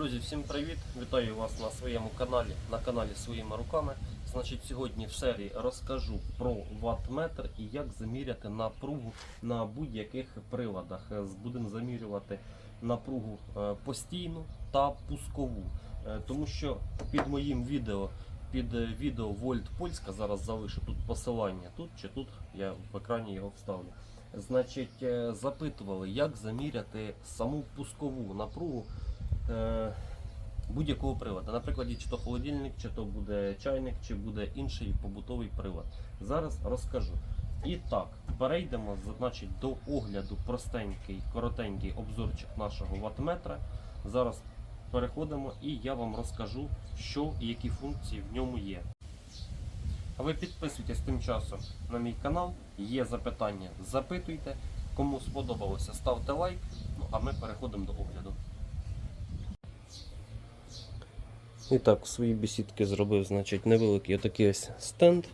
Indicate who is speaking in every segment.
Speaker 1: Друзі, всім привіт! Вітаю вас на своєму каналі, на каналі своїми руками. Значить, сьогодні в серії розкажу про ваттметр і як заміряти напругу на будь-яких приладах. Е, Будемо замірювати напругу е, постійну та пускову. Е, Тому що під моїм відео, під відео Вольт Польська, зараз залишу тут посилання тут чи тут, я в екрані його вставлю. Значить, запитували, як заміряти саму пускову напругу будь-якого приладу. Наприклад, чи то холодильник, чи то буде чайник, чи буде інший побутовий прилад. Зараз розкажу. І так, перейдемо значить, до огляду простенький, коротенький обзорчик нашого ваттметра. Зараз переходимо і я вам розкажу, що і які функції в ньому є. А ви підписуйтесь тим часом на мій канал. Є запитання, запитуйте. Кому сподобалося, ставте лайк. Ну а ми переходимо до огляду. І так, в своїй бесідки зробив значить, невеликий отакий ось стенд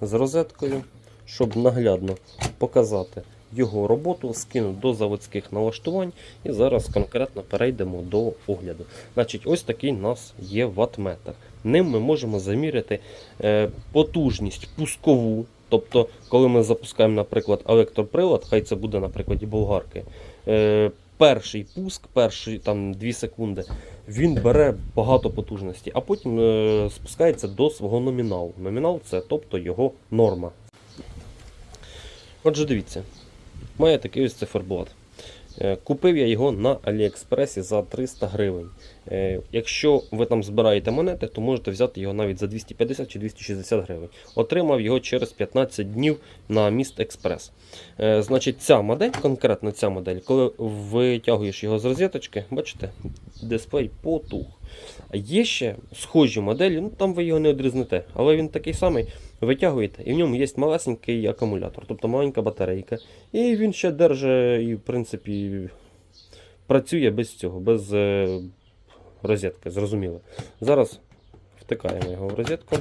Speaker 1: з розеткою, щоб наглядно показати його роботу, скину до заводських налаштувань і зараз конкретно перейдемо до огляду. Значить, ось такий у нас є ваттметр. Ним ми можемо заміряти е, потужність пускову. Тобто, коли ми запускаємо, наприклад, електроприлад, хай це буде, наприклад, і болгарки. Е, перший пуск, перші там 2 секунди, він бере багато потужності, а потім е, спускається до свого номіналу. Номінал це тобто його норма. Отже, дивіться, має такий ось циферблат. Е, Купив я його на Аліекспресі за 300 гривень. Е, Якщо ви там збираєте монети, то можете взяти його навіть за 250 чи 260 гривень. Отримав його через 15 днів на міст Експрес. Е, Значить, ця модель, конкретно ця модель, коли витягуєш його з розеточки, бачите, дисплей потух. Є ще схожі моделі, ну там ви його не одрізнете, але він такий самий. Витягуєте, і в ньому є малесенький акумулятор, тобто маленька батарейка. І він ще держить і, в принципі, працює без цього, без е, розетки, зрозуміло. Зараз втикаємо його в розетку.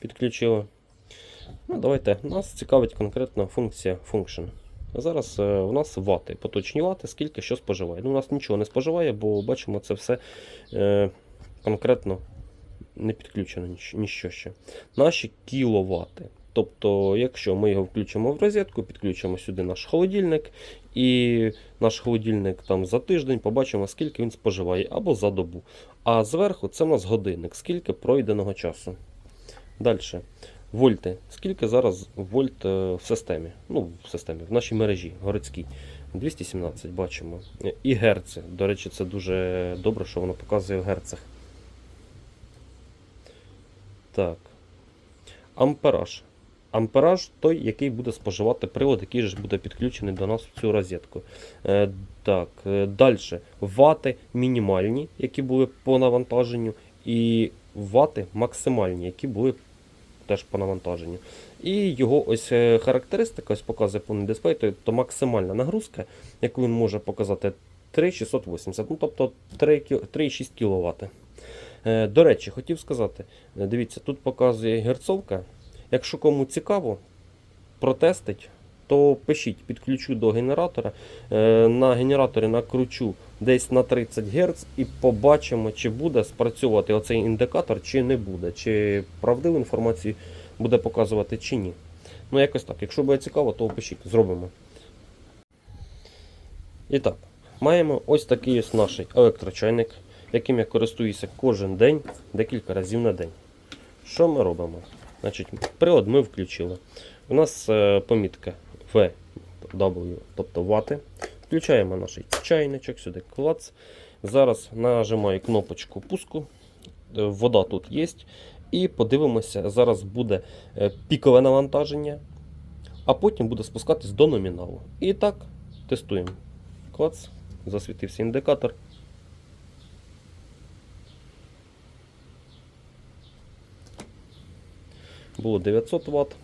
Speaker 1: Підключили. Ну, давайте. Нас цікавить конкретно функція function. Зараз е, у нас вати, поточні вати, скільки що споживає. Ну, у нас нічого не споживає, бо бачимо, це все е, конкретно не підключено ніщо ще. Наші кіловати. Тобто, якщо ми його включимо в розетку, підключимо сюди наш холодильник, і наш холодильник там за тиждень побачимо, скільки він споживає, або за добу. А зверху це у нас годинник, скільки пройденого часу. Далі. Вольти. Скільки зараз вольт е, в системі? Ну, в системі, в нашій мережі городській. 217 бачимо. І герци. До речі, це дуже добре, що воно показує в герцах. Так. Ампераж. Ампераж той, який буде споживати привод, який ж буде підключений до нас в цю розетку. Е, так, е, далі. Вати мінімальні, які були по навантаженню, і вати максимальні, які були теж по навантаженню. І його ось е, характеристика, ось показує повний дисплей, то, то максимальна нагрузка, яку він може показати 3680, ну тобто 3,6 кВт. Е, До речі, хотів сказати, е, дивіться, тут показує герцовка. Якщо кому цікаво протестить, то пишіть, підключу до генератора. Е, На генераторі накручу десь на 30 Гц і побачимо, чи буде спрацьовувати оцей індикатор, чи не буде, чи правдиву інформацію буде показувати, чи ні. Ну, якось так. Якщо буде цікаво, то пишіть, зробимо. І так, маємо ось такий ось наш електрочайник, яким я користуюся кожен день, декілька разів на день. Що ми робимо? Значить, Привод ми включили. У нас е, помітка VW, тобто вати. Включаємо наш чайничок, сюди клац. Зараз нажимаю кнопочку пуску. Е, Вода тут є. І подивимося, зараз буде е, пікове навантаження, а потім буде спускатись до номіналу. І так, тестуємо. Клац, засвітився індикатор. Було 900 Вт.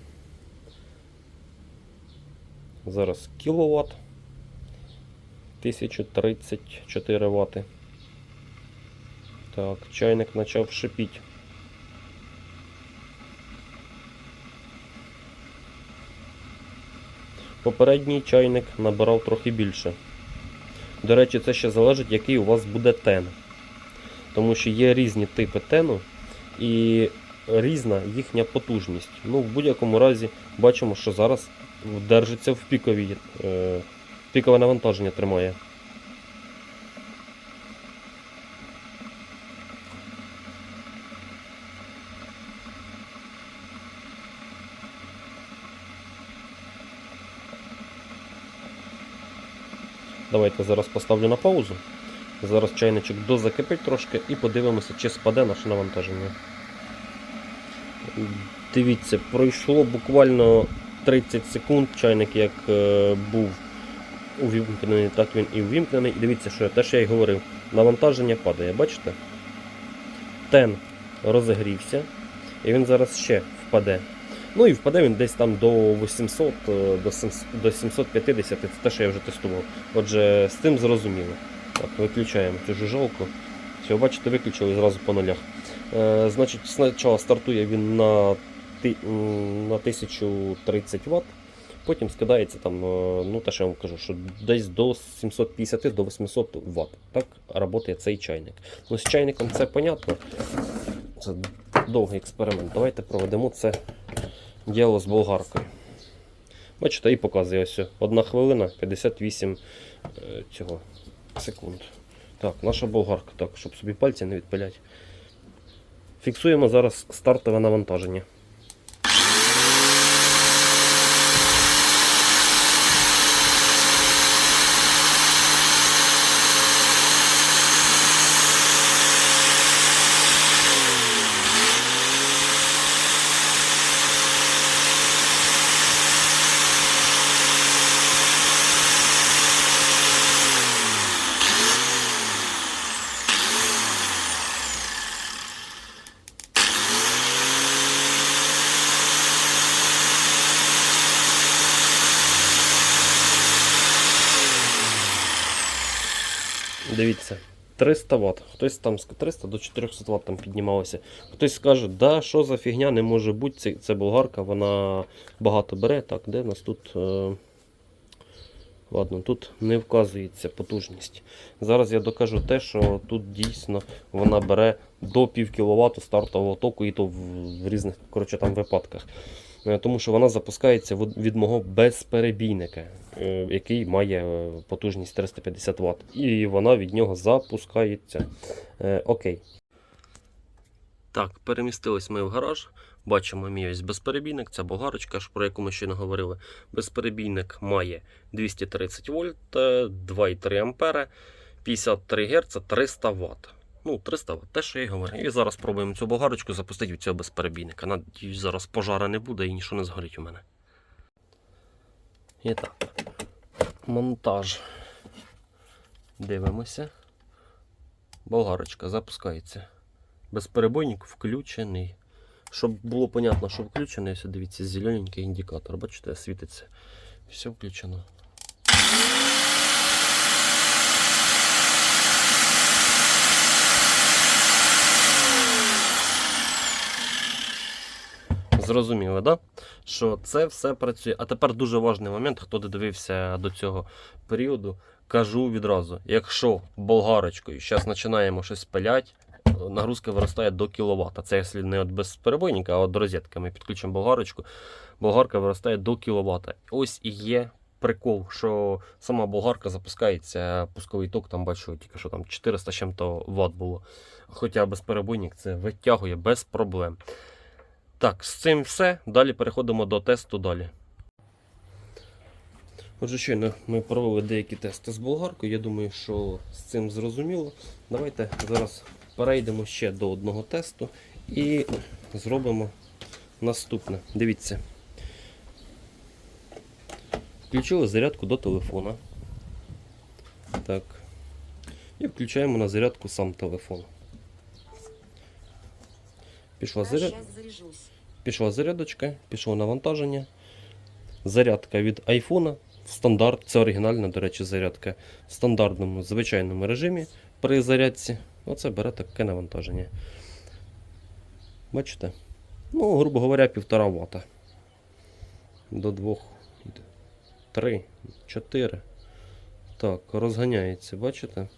Speaker 1: Зараз кіловат. 1034 Вт. Так, чайник почав шипіти. Попередній чайник набирав трохи більше. До речі, це ще залежить, який у вас буде тен. Тому що є різні типи тену і різна їхня потужність. Ну, в будь-якому разі бачимо, що зараз держиться в піковій, е, пікове навантаження тримає. Давайте зараз поставлю на паузу. Зараз чайничок дозакипить трошки і подивимося, чи спаде наше навантаження. Дивіться, пройшло буквально 30 секунд. Чайник як е, був увімкнений, так він і увімкнений. І дивіться, що те, що я й говорив, навантаження падає, бачите? Тен розігрівся, і він зараз ще впаде. Ну і впаде він десь там до 800, е, до 700 до 750, це те, що я вже тестував. Отже, з тим зрозуміло. Так, виключаємо цю жужжалку. Все, бачите, виключили зразу по нулях. Е, значить, спочатку стартує він на, на 1030 Вт, потім скидається там, е, ну те, що я вам кажу, що десь до 750 до 800 Вт. Так працює цей чайник. Ну, з чайником це понятно. Це довгий експеримент. Давайте проведемо це діло з болгаркою. Бачите, і показує ось 1 хвилина 58 е, цього секунд. Так, наша болгарка, так, щоб собі пальці не відпилять. Фіксуємо зараз стартове навантаження. Дивіться, 300 Вт. Хтось там з 300 до 400 Вт там піднімалося. Хтось скаже, да, що за фігня, не може бути, це, це болгарка, вона багато бере. Так, де в нас тут. Е... Ладно, тут не вказується потужність. Зараз я докажу те, що тут дійсно вона бере до пів кВт стартового току, і то в, в різних коротше, там випадках. Е, Тому що вона запускається від мого безперебійника, е, який має е, потужність 350 Вт. І вона від нього запускається. Окей. Так, перемістились ми в гараж. Бачимо мій ось безперебійник, це болгарочка, про яку ми щойно говорили. Безперебійник має 230 вольт, е, 2,3 ампери, 53 Гц, 300 Вт. Ну, 300 Вт, те, що я й говорю. І зараз спробуємо цю болгарочку запустити від цього безперебійника. Надіюсь, зараз пожара не буде і нічого не згорить у мене. І так. Монтаж. Дивимося. Болгарочка запускається. Безперебойник включений. Щоб було понятно, що включений, дивіться, зелененький індикатор. Бачите, світиться. Все включено. Зрозуміло, да? що це все працює. А тепер дуже важний момент, хто додивився до цього періоду. Кажу відразу: якщо болгарочкою зараз починаємо щось пилять, нагрузка виростає до кВт. Це якщо не від безперебойника, а від розетки. Ми підключимо болгарочку, болгарка виростає до кВт. Ось і є прикол, що сама болгарка запускається, пусковий ток, там бачу, тільки що там 400 чим-то Вт було. Хоча безперебойник це витягує без проблем. Так, з цим все. Далі переходимо до тесту далі. Отже, щойно ми провели деякі тести з болгаркою. Я думаю, що з цим зрозуміло. Давайте зараз перейдемо ще до одного тесту і зробимо наступне. Дивіться. Включили зарядку до телефона. Так. І включаємо на зарядку сам телефон. Пішла зарядка. Пішла зарядочка, пішло навантаження. Зарядка від айфона в стандарт. Це оригінальна, до речі, зарядка в стандартному звичайному режимі при зарядці. Оце бере таке навантаження. Бачите? Ну, грубо говоря, 1,5 Вт. До 2, 3, 4. Так, розганяється, бачите?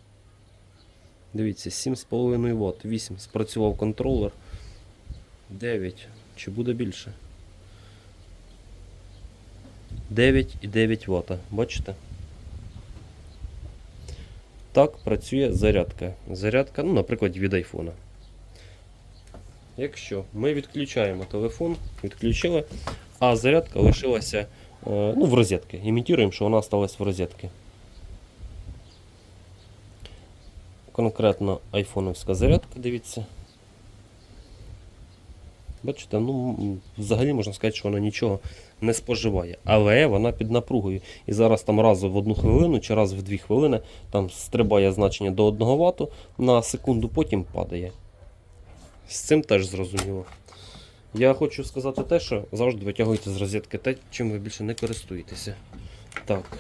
Speaker 1: Дивіться, 7,5 Вт, 8 спрацював контролер. 9. Чи буде більше? 9,9 Вт. Бачите? Так працює зарядка. Зарядка, ну, наприклад, від айфона. Якщо ми відключаємо телефон, відключили, а зарядка лишилася е, ну, в розетки. Імітуємо, що вона залишилась в розетки. Конкретно айфоновська зарядка, дивіться. Бачите, ну взагалі можна сказати, що вона нічого не споживає. Але вона під напругою. І зараз там раз в одну хвилину чи раз в дві хвилини там стрибає значення до 1 Вт на секунду, потім падає. З цим теж зрозуміло. Я хочу сказати те, що завжди витягуйте з розетки те, чим ви більше не користуєтеся. Так.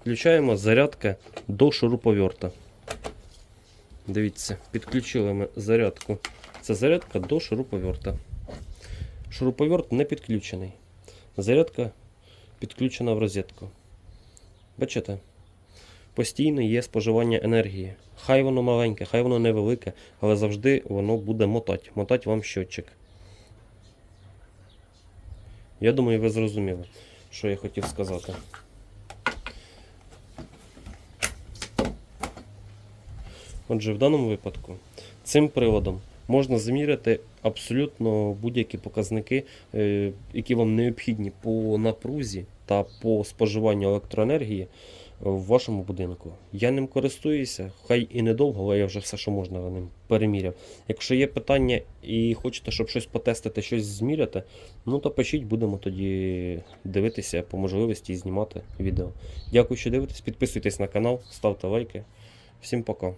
Speaker 1: Включаємо зарядка до шуруповерта. Дивіться, підключили ми зарядку. Це зарядка до шуруповерта. Шуруповерт не підключений. Зарядка підключена в розетку. Бачите? Постійно є споживання енергії. Хай воно маленьке, хай воно невелике, але завжди воно буде мотати. Мотати вам щотчик. Я думаю, ви зрозуміли, що я хотів сказати. Отже, в даному випадку цим приладом можна заміряти абсолютно будь-які показники, е, які вам необхідні по напрузі та по споживанню електроенергії в вашому будинку. Я ним користуюся, хай і недовго, але я вже все, що можна ним переміряв. Якщо є питання і хочете, щоб щось потестити, щось зміряти, ну то пишіть, будемо тоді дивитися по можливості і знімати відео. Дякую, що дивитесь, підписуйтесь на канал, ставте лайки. Всім пока.